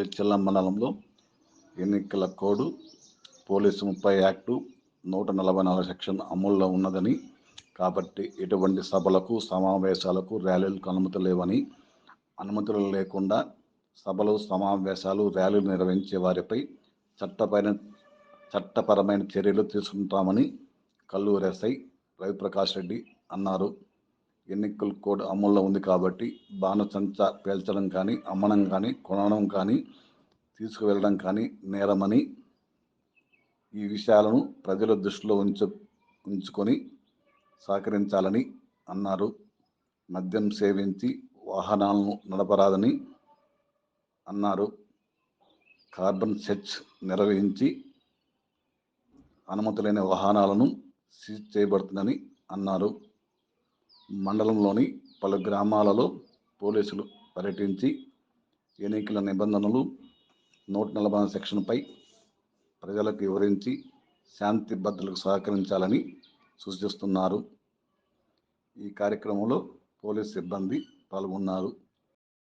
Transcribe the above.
వెలిచెల్ల మండలంలో ఎన్నికల code police ముప్పై యాక్టు నూట నలభై నాలుగు సెక్షన్ అమల్లో ఉన్నదని కాబట్టి ఎటువంటి సభలకు సమావేశాలకు ర్యాలీలకు అనుమతి లేవని అనుమతులు లేకుండా సభలు సమావేశాలు ర్యాలీలు నిర్వహించే వారిపై చట్టపైన చట్టపరమైన చర్యలు తీసుకుంటామని కల్లూరు ఎస్ఐ రవిప్రకాష్ రెడ్డి అన్నారు. ఎన్నికల కోడ్ అమల్లో ఉంది కాబట్టి బాణసంచ పేల్చడం కానీ అమ్మడం కానీ కొనడం కానీ తీసుకువెళ్ళడం కానీ నేరమని ఈ విషయాలను ప్రజల దృష్టిలో ఉంచు ఉంచుకొని సహకరించాలని అన్నారు. మద్యం సేవించి వాహనాలను నడపరాదని అన్నారు. కార్బన్ సెర్చ్ నిర్వహించి అనుమతి లేని వాహనాలను సీజ్ చేయబడుతుందని అన్నారు. మండలంలోని పలు గ్రామాలలో పోలీసులు పర్యటించి ఎన్నికల నిబంధనలు నూట నలభై సెక్షన్పై ప్రజలకు వివరించి శాంతి భద్రతలకు సహకరించాలని సూచిస్తున్నారు. ఈ కార్యక్రమంలో పోలీస్ సిబ్బంది పాల్గొన్నారు.